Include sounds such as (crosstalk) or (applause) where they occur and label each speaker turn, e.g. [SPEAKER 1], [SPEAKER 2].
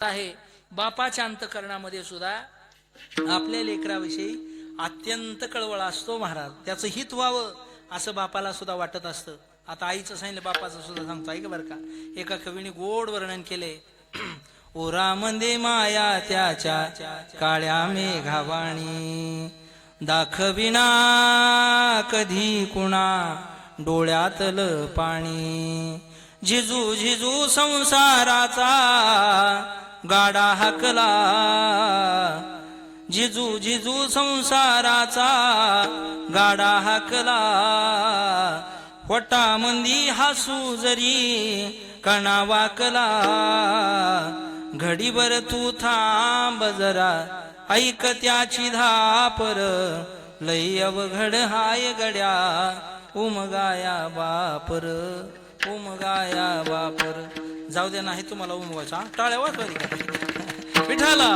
[SPEAKER 1] आहे. बापाच्या अंतकरणामध्ये सुद्धा आपल्या लेकराविषयी अत्यंत कळवळ असतो महाराज. त्याचं हित व्हावं असं बापाला सुद्धा वाटत असतं. आता आईचं सांगितलं बापाचं सुद्धा सांगतो ऐक बरं का. एका कवीने गोड वर्णन केले (clears throat) ओरामध्ये माया त्याच्या काळ्या मेघावाणी. दाखविना कधी कुणा डोळ्यातल पाणी झिजू झिजू संसाराचा गाडा हाकला. जिजू जिजू संसाराचा गाडा हाकला. होटा मंदी हसू जरी कणा वाकला. घडीभर तू थांब जरा ऐक त्याची धापर. लई अवघड हाय गड्या उमगाया बापर उमगाया बापर जाऊ दे नाही तुम्हाला उमवायचा टाळ्या वाजवा विठाला